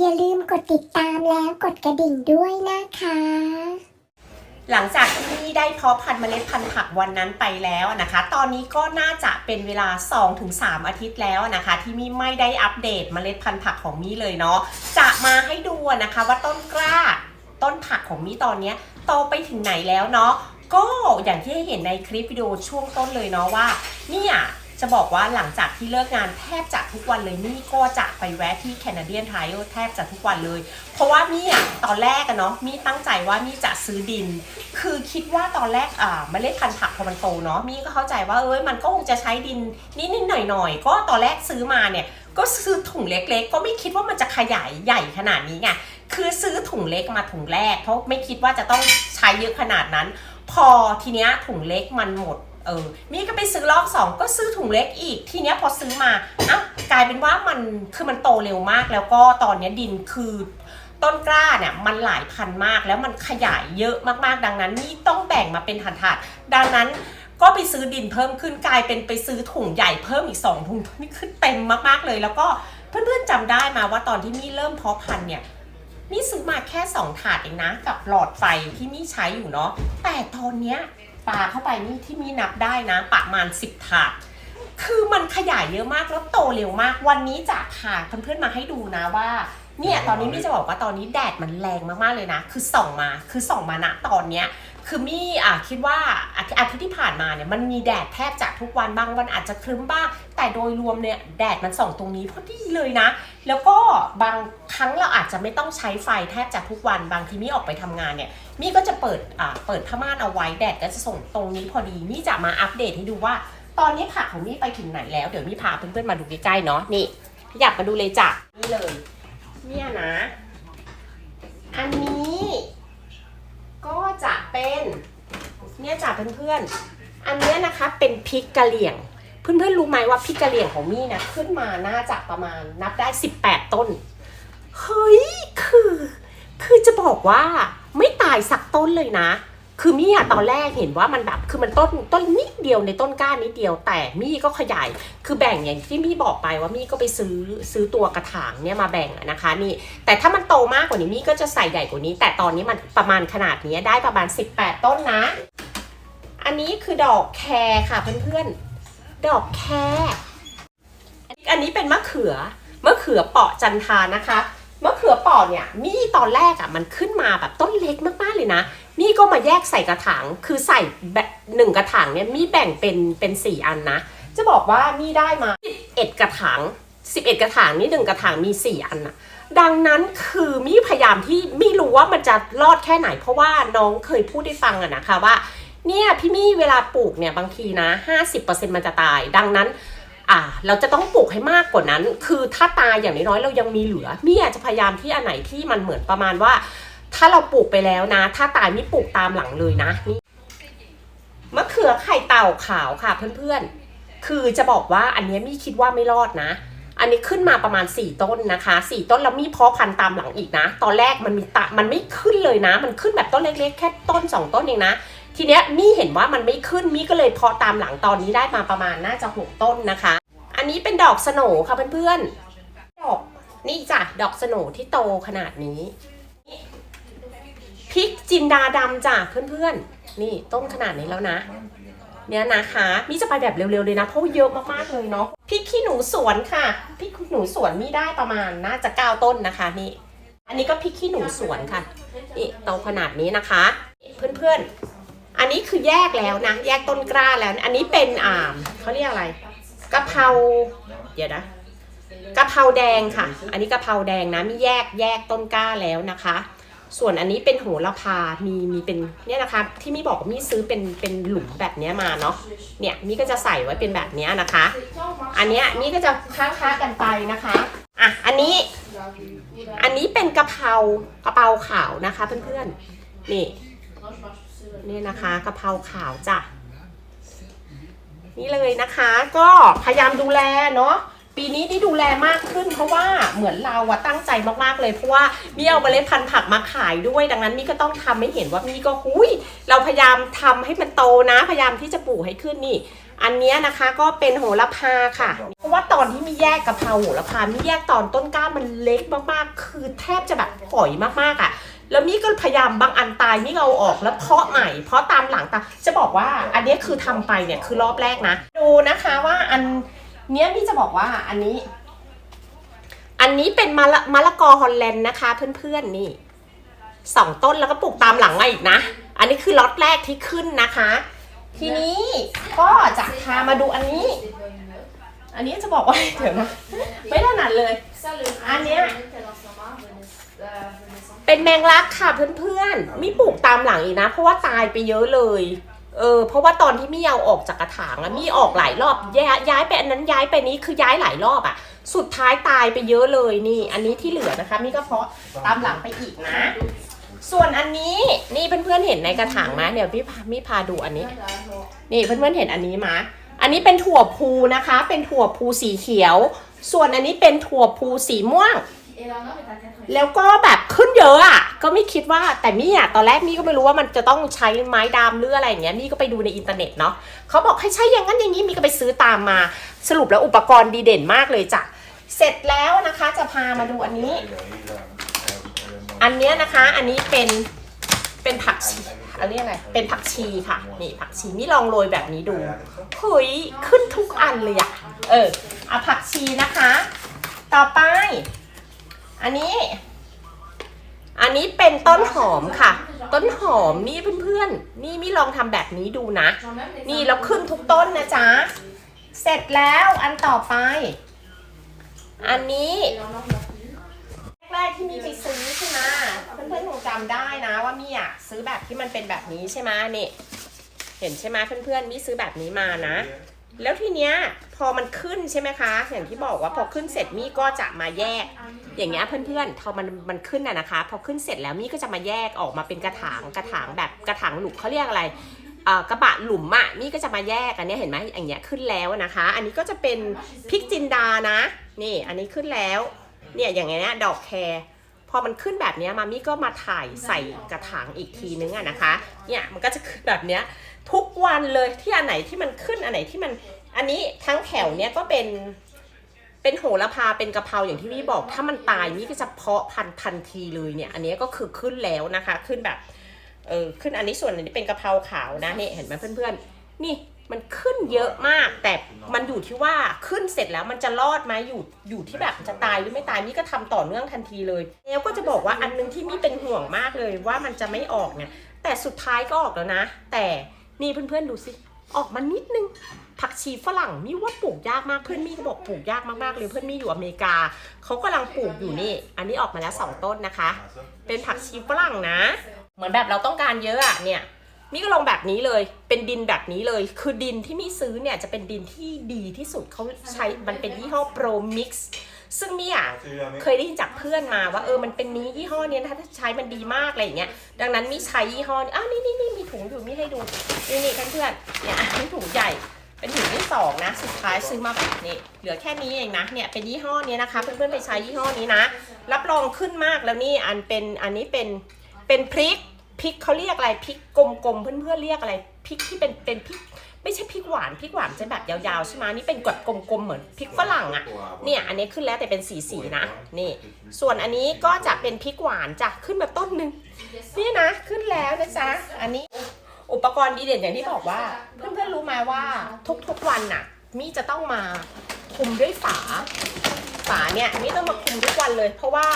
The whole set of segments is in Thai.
อย่าลืมกดติดตามแล้วกดกระดิ่งด้วยนะคะ หลังจากที่ได้เพาะพันธุ์เมล็ดพันธุ์ผักวันนั้นไปแล้วนะคะ ตอนนี้ก็น่าจะเป็นเวลา 2-3 อาทิตย์แล้วนะคะ ที่มี่ไม่ได้อัปเดตเมล็ดพันธุ์ผักของมี่เลยเนาะจะมาให้ดูนะคะว่าต้นกล้า ต้นผักของมี่ตอนนี้โตไปถึงไหนแล้วเนาะก็อย่างที่เห็นในคลิปวิดีโอช่วงต้นเลยเนาะว่าเนี่ย จะบอกว่าหลังจากที่เลิกงานแทบจะทุกวันเลยมี่ก็จะไปแวะที่แคนาเดียนไทยแทบจะทุกวันเลย เพราะว่ามี่อะตอนแรกอะเนาะมี่ตั้งใจว่ามี่จะซื้อดิน คือคิดว่าตอนแรกอ่าเมล็ดพันธุ์ผักพอมันโตเนาะมี่ก็เข้าใจว่าเอ้ยมันก็คงจะใช้ดินนิดๆหน่อยๆก็ตอนแรกซื้อมาเนี่ยก็ซื้อถุงเล็กๆ ก็ไม่คิดว่ามันจะขยายใหญ่ขนาดนี้ไงคือซื้อถุงเล็กมาถุงแรก เพราะไม่คิดว่าจะต้องใช้เยอะขนาดนั้น พอทีเนี้ยถุงเล็กมันหมด เออมี่ก็ไปซื้อรอบสองก็ซื้อถุงเล็กอีก ทีเนี้ยพอซื้อมาอ้าวกลายเป็นว่ามันคือมันโตเร็วมาก แล้วก็ตอนเนี้ยดินคือต้นกล้าเนี่ยมันหลายพันมากแล้วมันขยายเยอะมากๆ ดังนั้นนี่ต้องแบ่งมาเป็นถาดๆดังนั้นก็ไปซื้อดินเพิ่มขึ้นกลายเป็นไปซื้อถุงใหญ่เพิ่มอีกสองถุงนี่คือเต็มมากๆเลย แล้วก็เพื่อนๆจำได้มาว่าตอนที่มี่เริ่มเพาะพันธุ์เนี่ยนี่ซื้อมาแค่ 2 ถาดเองนะ กับหลอดไฟที่มี่ใช้อยู่เนาะแต่ตอนเนี้ย ปาเข้าไปนี่ที่มีนับได้นะประมาณ 10 ถาด คือมันขยายเยอะมากแล้วโตเร็วมาก วันนี้จะพาเพื่อนๆมาให้ดูนะว่าเนี่ยตอนนี้มี่จะบอกว่าตอนนี้แดดมันแรงมากๆเลยนะ คือส่องมาคือส่องมาณตอนเนี้ย คือมี่อะคิดว่าอาทิตย์ที่ผ่านมาเนี่ยมันมีแดดแทบจะทุกวันบางวันอาจจะครึ้มบ้าง แต่โดยรวมเนี่ยแดดมันส่องตรงนี้พอดีเลยนะ แล้วก็บางครั้งเราอาจจะไม่ต้องใช้ไฟแทบจะทุกวันบางทีมี่ออกไปทำงานเนี่ยมี่ก็จะเปิดอ่าเปิดผ้าม่านเอาไว้แดดก็จะส่งตรงนี้พอดีมี่จะมาอัปเดตให้ดูว่า ตอนนี้ผักของมี่ไปถึงไหนแล้วเดี๋ยวมี่พาเพื่อนๆมาดูใกล้ๆเนาะนี่อยากมาดูเลยจ้ะนี่เลย เนี่ยนะ อันนี้ จะเป็นเนี่ยจ้ะเพื่อนๆ อันเนี้ยนะคะเป็นพริกกะเหรี่ยง เพื่อนๆรู้ไหมว่าพริกกะเหรี่ยงของมี่นะขึ้นมาน่าจะประมาณนับได้ 18 ต้น เฮ้ย คือ คือจะบอกว่าไม่ตายสักต้นเลยนะ คือมี่อะตอนแรกเห็นว่ามันแบบคือมันต้นต้นนิดเดียวในต้นก้านนิดเดียว แต่มี่ก็ขยายคือแบ่งอย่างที่มี่บอกไปว่ามี่ก็ไปซื้อซื้อตัวกระถางเนี่ยมาแบ่งนะคะนี่ แต่ถ้ามันโตมากกว่านี้มี่ก็จะใส่ใหญ่กว่านี้ แต่ตอนนี้มันประมาณขนาดนี้ได้ประมาณ 18 ต้นนะ อันนี้คือดอกแคร์ค่ะเพื่อนๆดอกแคร์อันนี้เป็นมะเขือมะเขือเปาะจันทานะคะมะเขือเปาะเนี่ยมี่ตอนแรกอะ่ะมันขึ้นมาแบบต้นเล็กมากๆเลยนะ มี่ก็มาแยกใส่กระถาง คือใส่แบบหนึ่งกระถางเนี่ยมี่แบ่งเป็นเป็นสี่อันนะ จะบอกว่ามี่ได้มา11กระถาง11กระถางนี่หนึ่งกระถางมี4อันนะดังนั้นคือมี่พยายามที่ไม่รู้ว่ามันจะรอดแค่ไหน เพราะว่าน้องเคยพูดให้ฟังอะนะคะว่า เนี่ยพี่มี่เวลาปลูกเนี่ยบางทีนะ50%มันจะตาย ดังนั้นอ่าเราจะต้องปลูกให้มากกว่านั้น คือถ้าตายอย่างน้อยๆเรายังมีเหลือมี่อาจจะพยายามที่อันไหนที่มันเหมือนประมาณว่า ถ้าเราปลูกไปแล้วนะ ถ้าตายมี่ปลูกตามหลังเลยนะนี่มะเขือไข่เต่าขาวค่ะเพื่อนๆ คือจะบอกว่าอันนี้มี่คิดว่าไม่รอดนะ อันนี้ขึ้นมาประมาณ 4 ต้นนะคะ 4 ต้นแล้วมีเพาะพันธุ์ตามหลังอีกนะ ตอนแรกมันมีตะมันไม่ขึ้นเลยนะ มันขึ้นแบบต้นเล็กๆ แค่ต้น 2 ต้นเองนะ ทีเนี้ยมี่เห็นว่ามันไม่ขึ้นมี่ก็เลยเพาะตามหลังตอนนี้ได้มาประมาณน่าจะ 6 ต้นนะคะ อันนี้เป็นดอกสโหนค่ะเพื่อนๆ ดอกนี่จ้ะดอกสโหนที่โตขนาดนี้ พริกจินดาดำจ้ะเพื่อนๆ นี่ต้นขนาดนี้แล้วนะ เนี่ยนะคะมี่จะไปแบบเร็วๆเลยนะเพราะเยอะมากๆเลยเนาะพริกขี้หนูสวนค่ะพริกขี้หนูสวนมีได้ประมาณน่าจะเก้าต้นนะคะนี่ อันนี้ก็พริกขี้หนูสวนค่ะนี่โตขนาดนี้นะคะ เพื่อนๆ อันนี้คือแยกแล้วนะแยกต้นกล้าแล้ว อันนี้เป็นอ่าเขาเรียกอะไรกะเพราเดี๋ยวนะกะเพราแดงค่ะ อันนี้กะเพราแดงนะมีแยกแยกต้นกล้าแล้วนะคะ ส่วนอันนี้เป็นโหระพา มีมีเป็นเนี่ยนะคะ ที่มี่บอกมี่ซื้อเป็นเป็นหลุมแบบเนี้ยมาเนาะ เนี่ยมี่ก็จะใส่ไว้เป็นแบบเนี้ยนะคะ อันเนี้ยมี่ก็จะค้าๆกันไปนะคะ อะอันนี้ อันนี้เป็นกะเพรากะเพราขาวนะคะเพื่อนๆ นี่นี่นะคะกะเพราขาวจ้ะ นี่เลยนะคะ ก็พยายามดูแลเนาะ ปีนี้ที่ดูแลมากขึ้น เพราะว่าเหมือนเราอะตั้งใจมากๆเลยเพราะว่ามีเอาเมล็ดพันธุ์ผักมาขายด้วย ดังนั้นมี่ก็ต้องทำให้เห็นว่ามี่ก็หุยเราพยายามทำให้มันโตนะ พยายามที่จะปลูกให้ขึ้นนี่อันนี้นะคะก็เป็นโหระพาค่ะโหราะว่าตอนที่มีแยกกะเพราโหระพามีแยกตอนต้นกล้ามันเล็กมากๆ คือแทบจะแบบฝอยมากๆอะ แล้วมี่ก็พยายามบางอันตายมี่เอาออกแล้วเพาะใหม่ เพาะตามหลังตาจะบอกว่าอันนี้คือทำไปเนี่ยคือรอบแรกนะ ดูนะคะว่าอัน เนี้ยมี่จะบอกว่าอันนี้ อันนี้เป็นมะละมะละกอฮอลแลนด์นะคะ เพื่อนๆนี่สองต้นแล้วก็ปลูกตามหลังมาอีกนะ อันนี้คือล็อตแรกที่ขึ้นนะคะ ทีนี้ก็จะพามาดูอันนี้ อันนี้จะบอกว่าเดี๋ยวนะไม่ถนัดเลย อันเนี้ยเป็นแมงลักค่ะเพื่อนๆมีปลูกตามหลังอีกนะ เพราะว่าตายไปเยอะเลย เออเพราะว่าตอนที่มี่เอาออกจากกระถางอะมี่ออกหลายรอบย้ายย้ายไปอันนั้นย้ายไปนี้คือย้ายหลายรอบอะสุดท้ายตายไปเยอะเลยนี่ อันนี้ที่เหลือนะคะมี่ก็เพาะตามหลังไปอีกนะ ส่วนอันนี้นี่เพื่อนๆเห็นในกระถางไหมเดี๋ยวพี่พามี่พาดูอันนี้ นี่เพื่อนๆเห็นอันนี้มาอันนี้เป็นถั่วพูนะคะ เป็นถั่วพูสีเขียว ส่วนอันนี้เป็นถั่วพูสีม่วง แล้วก็แบบขึ้นเยอะอะ ก็ไม่คิดว่าแต่มี่อะตอนแรกมี่ก็ไม่รู้ว่ามันจะต้องใช้ไม้ดามหรืออะไรอย่างเงี้ยมี่ก็ไปดูในอินเทอร์เน็ตเนาะเขาบอกให้ใช้อย่างนั้นอย่างนี้มี่ก็ไปซื้อตามมา สรุปแล้วอุปกรณ์ดีเด่นมากเลยจ้ะเสร็จแล้วนะคะจะพามาดูอันนี้ อันเนี้ยนะคะอันนี้เป็นเป็นผักชีอันนี้อะไรเป็นผักชีค่ะ นี่ผักชีมี่ลองโรยแบบนี้ดูเฮ้ยขึ้นทุกอันเลยอะเออเอาผักชีนะคะ ต่อไป อันนี้ อันนี้เป็นต้นหอมค่ะ ต้นหอมนี่เพื่อนๆ นี่มี่ลองทำแบบนี้ดูนะ นี่แล้วขึ้นทุกต้นนะจ๊ะ เสร็จแล้วอันต่อไป อันนี้แรกๆที่มี่ไปซื้อใช่ไหมเพื่อนๆคงจำได้นะว่ามี่อะซื้อแบบที่มันเป็นแบบนี้ใช่ไหมนี่เห็นใช่ไหมเพื่อนๆมี่ซื้อแบบนี้มานะ แล้วทีเนี้ยพอมันขึ้นใช่ไหมคะ อย่างที่บอกว่าพอขึ้นเสร็จมี่ก็จะมาแยก อย่างเงี้ยเพื่อนๆพอมันมันขึ้นอะนะคะ พอขึ้นเสร็จแล้วมี่ก็จะมาแยกออกมาเป็นกระถางกระถางแบบกระถางหลุมเขาเรียกอะไรกระบะหลุมอะมี่ก็จะมาแยกอันนี้เห็นไหมอย่างเงี้ยขึ้นแล้วนะคะ อันนี้ก็จะเป็นพริกจินดานะ นี่อันนี้ขึ้นแล้วเนี่ยอย่างเงี้ยดอกแครพอมันขึ้นแบบนี้มามี่ก็มาถ่ายใส่กระถางอีกทีนึงอะนะคะเนี่ยมันก็จะขึ้นแบบเนี้ยทุกวันเลยที่อันไหนที่มันขึ้นอันไหนที่มันอันนี้ทั้งแถวเนี้ยก็เป็น เป็นโหระพาเป็นกะเพราอย่างที่พี่บอก ถ้ามันตายนี่ก็จะเพาะพันธุ์ทันทีเลยเนี่ย อันนี้ก็คือขึ้นแล้วนะคะ ขึ้นแบบเออขึ้นอันนี้ส่วนอันนี้เป็นกะเพราขาวนะนี่เห็นไหมเพื่อนๆ นี่มันขึ้นเยอะมาก แต่มันอยู่ที่ว่าขึ้นเสร็จแล้วมันจะรอดไหมอยู่อยู่ที่แบบจะตายหรือไม่ตายนี่ก็ทำต่อเนื่องทันทีเลยแล้วก็จะบอกว่าอันนึงที่มี่เป็นห่วงมากเลยว่ามันจะไม่ออกเนี่ยแต่สุดท้ายก็ออกแล้วนะ แต่นี่เพื่อนๆดูสิออกมานิดนึง ผักชีฝรั่งมี่ว่าปลูกยากมากเพื่อนมี่ก็บอกปลูกยากมากๆเลยเพื่อนมี่อยู่อเมริกาเขากำลังปลูกอยู่นี่ อันนี้ออกมาแล้วสองต้นนะคะ เป็นผักชีฝรั่งนะ เหมือนแบบเราต้องการเยอะอะเนี่ยมี่ก็ลงแบบนี้เลย เป็นดินแบบนี้เลย คือดินที่มี่ซื้อเนี่ยจะเป็นดินที่ดีที่สุดเขาใช้ มันเป็นยี่ห้อ Pro Mix ซึ่งมี่อะเคยได้ยินจากเพื่อนมาว่าเออมันเป็นนี้ยี่ห้อนี้ถ้าใช้มันดีมากอะไรอย่างเงี้ย ดังนั้นมี่ใช้ยี่ห้อนี้อ้าวนี่นี่นี่มีถุงอยู่มี่ให้ดู นี่นี่เพื่อนๆเนี่ยมีถุงใหญ่ เป็นถุงที่สองนะ สุดท้ายซื้อมาแบบนี้เหลือแค่นี้เองนะ เนี่ยเป็นยี่ห้อนี้นะคะ เพื่อนๆไปใช้ยี่ห้อนี้นะ รับรองขึ้นมากแล้วนี่อันเป็นอันนี้เป็นเป็นพริกพริกเขาเรียกอะไรพริกกลมๆเพื่อนๆเรียกอะไรพริกที่เป็นเป็นพริกไม่ใช่พริกหวานพริกหวานจะแบบยาวๆใช่ไหมนี่เป็นกดกลมๆเหมือนพริกฝรั่งอะเนี่ยอันนี้ขึ้นแล้วแต่เป็นสีสีๆนะนี่ ส่วนอันนี้ก็จะเป็นพริกหวานจ้ะขึ้นมาต้นหนึ่งนี่นะขึ้นแล้วนะจ๊ะอันนี้ อุปกรณ์ดีเด่นอย่างที่บอกว่า เพื่อนๆรู้ไหมว่าทุกๆวันน่ะมี่จะต้องมาคุมด้วยฝา ฝาเนี่ยมี่ต้องมาคุมทุกวันเลย เพราะว่า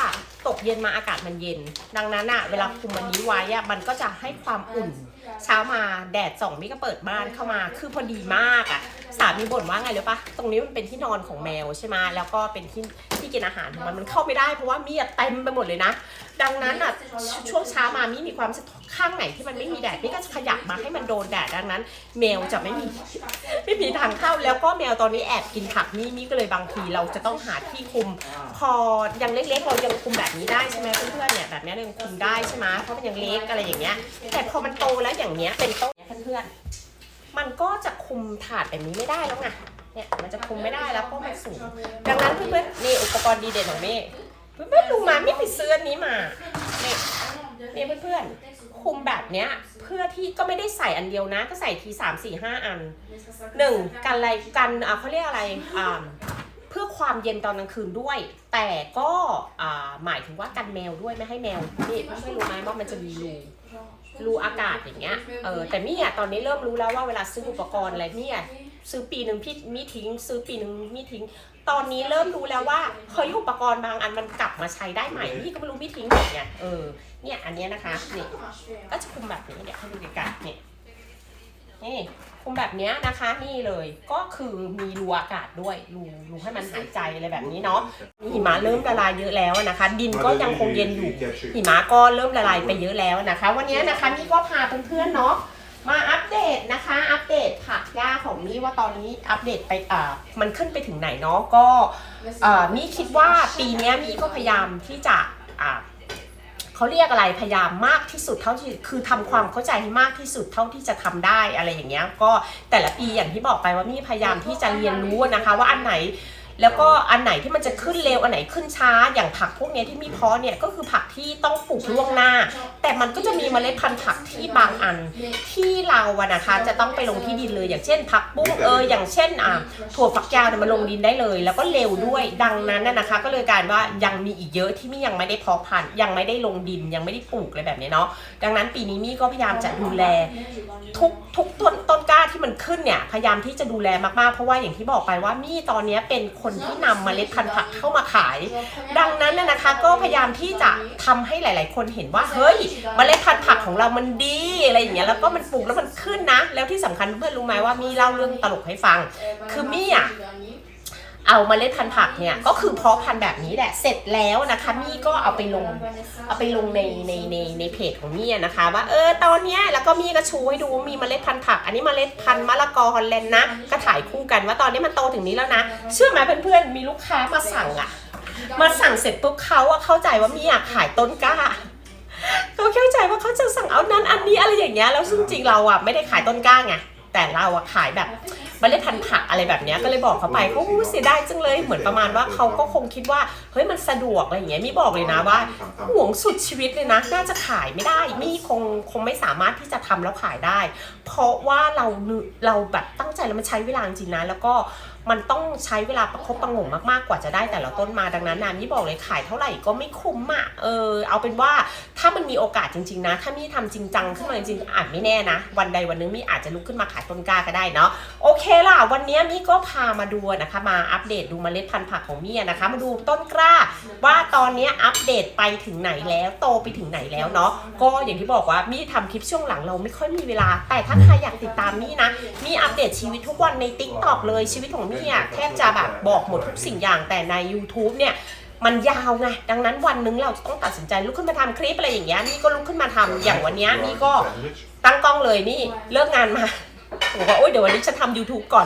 ตกเย็นมาอากาศมันเย็น ดังนั้นอะเวลาคุมมันนี้ไว้อะมันก็จะให้ความอุ่น เช้ามาแดดส่องมีก็เปิดบ้านเข้ามาคือพอดีมากอะสามีบ่นว่าไงรู้ปะตรงนี้มันเป็นที่นอนของแมวใช่ไหมแล้วก็เป็นที่ที่กินอาหารของมันมันเข้าไม่ได้เพราะว่ามีอะเต็มไปหมดเลยนะ ดังนั้นอะช่วงเช้ามามีมีความรู้สึกข้างไหนที่มันไม่มีแดดมี่ก็จะขยับมาให้มันโดนแดดดังนั้น แมวจะไม่มี ไม่มีทางเข้าแล้วก็แมวตอนนี้แอบกินผักมี่มี่ก็เลยบางทีเราจะต้องหาที่คุม พอยังเล็กๆเรายังคุมแบบนี้ได้ใช่ไหมเพื่อนๆเนี่ยแบบนี้เรายังคุมได้ใช่ไหมเพราะมันยังเล็กอะไรอย่างเงี้ย แต่พอมันโตแล้วอย่างเงี้ยเป็นต้นเพื่อนๆมันก็จะคุมถาดแบบนี้ไม่ได้แล้วไงเนี่ยมันจะคุมไม่ได้แล้วเพราะมันสูงดังนั้นเพื่อนๆนี่อุปกรณ์ดีเด่นของเม่เพื่อนๆรู้มาไม่ไปซื้ออันนี้มาเนี่นี่เพื่อนๆคุมแบบเนี้ย พื่อที่ก็ไม่ได้ใส่อันเดียวนะ ก็ใส่ทีสามสี่ห้าอันหนึ่งกันอะไรกันอะเขาเรียกอะไรอ่าความเย็นตอนกลางคืนด้วย แต่ก็อ่าหมายถึงว่ากันแมวด้วยไม่ให้แมวนี่ไม่รู้ไหมว่ามันจะมีรูรูอากาศอย่างเงี้ยเออแต่มี่อะตอนนี้เริ่มรู้แล้วว่าเวลาซื้ออุปกรณ์อะไรเนี่ยซื้อปีหนึ่งพี่มีทิ้ง ซื้อปีหนึ่งมีทิ้ง ตอนนี้เริ่มรู้แล้วว่าเฮ้ยอุปกรณ์บางอันมันกลับมาใช้ได้ใหม่พี่ก็ไม่รู้พี่ทิ้งหมดไงเออเนี่ยอันเนี้ยนะคะนี่ก็จะคุมแบบนี้เดี๋ยวให้ดูใกล้ๆนี่นี่คุมแบบเนี้ยนะคะนี่เลยก็คือมีรูอากาศด้วยรูรูให้มันหายใจอะไรแบบนี้เนาะหิมะเริ่มละลายเยอะแล้วนะคะ ดินก็ยังคงเย็นอยู่หิมะก็เริ่มละลายไปเยอะแล้วนะคะ วันนี้นะคะนี่ก็พาเพื่อนๆเนาะมาอัปเดตนะคะ อัปเดต ผักหญ้าของนี่ว่าตอนนี้อัปเดตไปอ่ามันขึ้นไปถึงไหนเนาะก็เอ่อมี่คิดว่าปีเนี้ยมี่ก็พยายามที่จะอ่าเขาเรียกอะไรพยายามมากที่สุดเท่าที่คือทำความเข้าใจให้มากที่สุดเท่าที่จะทำได้อะไรอย่างเงี้ยก็แต่ละปีอย่างที่บอกไปว่ามี่พยายามที่จะเรียนรู้นะคะ ว่าอันไหน แล้วก็อันไหนที่มันจะขึ้นเร็วอันไหนขึ้นช้า อย่างผักพวกนี้ที่มีเพาะเนี่ยก็คือผักที่ต้องปลูกล่วงหน้า แต่มันก็จะมีเมล็ดพันธุ์ผักที่บางอันที่เราอะนะคะจะต้องไปลงที่ดินเลย อย่างเช่น ผักบุ้งเอยอย่างเช่นอ่าถั่วฝักยาวเนี่ยมาลงดินได้เลย แล้วก็เร็วด้วยดังนั้นนะคะ ก็เลยการว่ายังมีอีกเยอะที่มี่ยังไม่ได้เพาะพันธุ์ยังไม่ได้ลงดินยังไม่ได้ปลูกอะไรแบบนี้เนาะดังนั้นปีนี้มี่ก็พยายามจะดูแลทุกทุกต้นต้นกล้าที่มันขึ้นเนี่ยพยายามที่จะดูแลมากๆเพราะว่าอย่างที่บอกไปว่ามี่ตอนนี้เป็นคนนที่นำเมล็ดพันธุ์ผักเข้ามาขาย ดังนั้นนะคะก็พยายามที่จะทำให้หลาย ๆ คนเห็นว่าเฮ้ยเมล็ดพันธุ์ผักของเรามันดีอะไรอย่างเงี้ยแล้วก็มันปลูกแล้วมันขึ้นนะ แล้วที่สำคัญเพื่อนรู้ไหมว่ามีเล่าเรื่องตลกให้ฟัง คือมี่อะ เอาเมล็ดพันธุ์ผักเนี่ยก็คือเพาะพันธุ์แบบนี้แหละ เสร็จแล้วนะคะมี่ก็เอาไปลงเอาไปลงในในในในเพจของมี่นะคะ ว่าเออตอนเนี้ยแล้วก็มี่ก็ชูให้ดูมีเมล็ดพันธุ์ผัก อันนี้เมล็ดพันธุ์มะละกอฮอลแลนด์นะก็ถ่ายคู่กันว่าตอนนี้มันโตถึงนี้แล้วนะ เชื่อไหมเพื่อนๆมีลูกค้ามาสั่งอะมาสั่งเสร็จปุ๊บเขาอะเข้าใจว่ามี่อยากขายต้นกล้าเขาเข้าใจว่าเขาจะสั่งเอานั้นอันนี้อะไรอย่างเงี้ยแล้วซึ่งจริงเราอะไม่ได้ขายต้นกล้าไงแต่เราอะขายแบบ เมล็ดพันธุ์ผักอะไรแบบเนี้ยก็เลยบอกเขาไปเขาอู้เสียดายจังเลยเหมือนประมาณว่าเขาก็คงคิดว่าเฮ้ยมันสะดวกอะไรอย่างเงี้ยมีบอกเลยนะว่าห่วงสุดชีวิตเลยนะน่าจะขายไม่ได้มีคงคงไม่สามารถที่จะทำแล้วขายได้ เพราะว่าเราเราแบบตั้งใจแล้วมันใช้เวลาจริงนะแล้วก็ มันต้องใช้เวลาประคบประงมมากๆกว่าจะได้แต่ละต้นมาดังนั้นนะมี่บอกเลยขายเท่าไหร่ก็ไม่คุ้มอะเออเอาเป็นว่าถ้ามันมีโอกาสจริง ๆ นะ ถ้ามี่ทำจริงจังขึ้นมาจริงๆอาจไม่แน่นะ วันใดวันหนึงมี่อาจจะลุกขึ้นมาขายต้นกล้าก็ได้เนาะโอเคล่ะวันนี้มี่ก็พามาดูนะคะ มาอัปเดตดูเมล็ดพันธุ์ผักของมี่นะคะ มาดูต้นกล้าว่า อนนี้อัปเดตไปถึงไหนแล้ว โตไปถึงไหนแล้วเนาะก็อย่างที่บอกว่ามี่ทำคลิปช่วงหลังเราไม่ค่อยมีเวลา แต่ถ้าใครอยากติดตามมี่นะมี่อัปเดตชีวิตทุกวันใน t ิ k t o k เลยชีวิตของมี่อะแทบจะแบบบอกหมดทุกสิ่งอย่างแต่ใน YouTube เนี่ยมันยาวไงดังนั้นวันนึงเราจะต้องตัดสินใจลุกขึ้นมาทำคลิปอะไรอย่างเงี้ยนี่ก็ลุกขึ้นมาทำอย่างวันเนี้ยนี่ก็ตั้งกล้องเลยนี่เลิกงานมาบอกว่าโอ๊ยเดี๋ยววันนี้ฉันทำ YouTube ก่อน